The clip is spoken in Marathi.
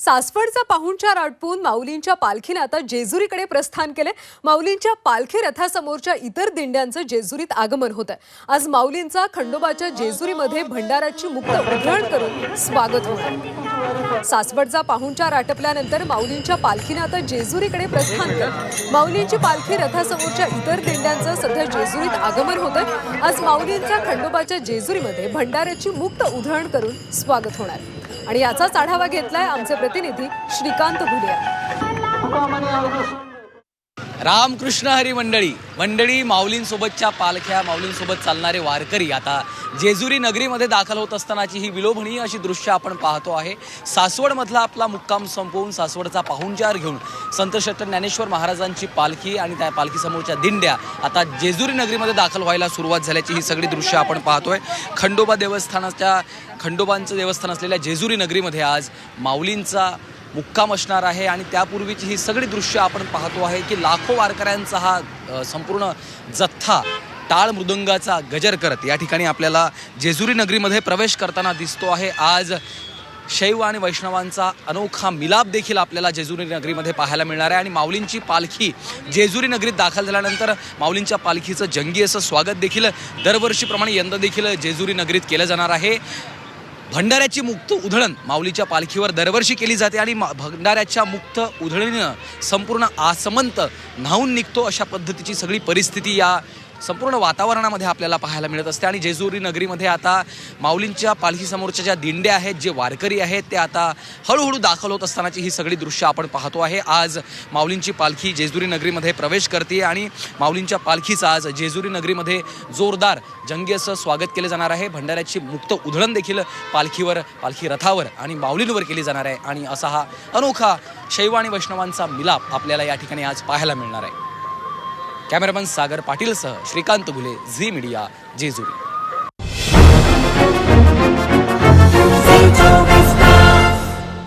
सासवडचा पाहुणचार आटपून माऊलींच्या पालखीने आता जेजुरीकडे प्रस्थान केले. माऊलींच्या पालखी रथासमोरच्या इतर दिंड्यांचं जेजुरीत आगमन होत आहे आज माऊलींचा खंडोबाच्या जेजुरीमध्ये भंडाराची मुक्त उधळण करून स्वागत होत सासवडचा पाहुणचार आटपल्यानंतर माऊलींच्या पालखीने आता जेजुरीकडे प्रस्थान केलं. माऊलींची पालखी रथासमोरच्या इतर दिंड्यांचं सध्या जेजुरीत आगमन होत आहे आज माऊलींच्या खंडोबाच्या जेजुरीमध्ये भंडाऱ्याची मुक्त उधळण करून स्वागत होणार. आहे. आणि याचाच आढावा घेतलाय आमचे प्रतिनिधी श्रीकांत भुलिया रामकृष्ण हरी मंडळी. मंडळी माऊलींसोबतच्या पालख्या माऊलींसोबत चालणारे वारकरी आता जेजुरी नगरीमध्ये दाखल होत असतानाची ही विलोभनीय अशी दृश्य आपण पाहतो आहे. सासवडमधला आपला मुक्काम संपवून सासवडचा पाहुणचार घेऊन संत ज्ञानेश्वर महाराजांची पालखी आणि त्या पालखीसमोरच्या दिंड्या आता जेजुरी नगरीमध्ये दाखल व्हायला सुरुवात झाल्याची ही सगळी दृश्य आपण पाहतोय. खंडोबा देवस्थानाच्या खंडोबांचं देवस्थान असलेल्या जेजुरी नगरीमध्ये आज माऊलींचा मुक्काम असणार आहे आणि त्यापूर्वीची ही सगळी दृश्य आपण पाहतो आहे की लाखो वारकऱ्यांचा हा संपूर्ण जथ्था टाळ मृदंगाचा गजर करत या ठिकाणी आपल्याला जेजुरी नगरीमध्ये प्रवेश करताना दिसतो आहे. आज शैव आणि वैष्णवांचा अनोखा मिलाप देखील आपल्याला जेजुरी नगरीमध्ये पाहायला मिळणार आहे. आणि माऊलींची पालखी जेजुरी नगरीत दाखल झाल्यानंतर माऊलींच्या पालखीचं जंगी असं स्वागत देखील दरवर्षीप्रमाणे यंदा देखील जेजुरी नगरीत केलं जाणार आहे. भंडाऱ्याची मुक्त उधळण माऊलीच्या पालखीवर दरवर्षी केली जाते आणि भंडाऱ्याच्या मुक्त उधळणीनं संपूर्ण आसमंत न्हावून निघतो अशा पद्धतीची सगळी परिस्थिती या संपूर्ण वातावरणामध्ये आपल्याला पाहायला मिळत असते. आणि जेजुरी नगरीमध्ये आता माऊलींच्या पालखीसमोरच्या ज्या दिंड्या आहेत जे वारकरी आहेत ते आता हळूहळू दाखल होत असतानाची ही सगळी दृश्य आपण पाहतो आहे. आज माऊलींची पालखी जेजुरी नगरीमध्ये प्रवेश करते आणि माऊलींच्या पालखीचं आज जेजुरी नगरीमध्ये जोरदार जंगी असं स्वागत केलं जाणार आहे. भंडाऱ्याची मुक्त उधळण देखील पालखीवर पालखी रथावर आणि माऊलींवर केली जाणार आहे. आणि असा हा अनोखा शैव आणि वैष्णवांचा मिलाप आपल्याला या ठिकाणी आज पाहायला मिळणार आहे. कॅमेरामन सागर पाटीलसह श्रीकांत घुले झी मीडिया जेजुरी.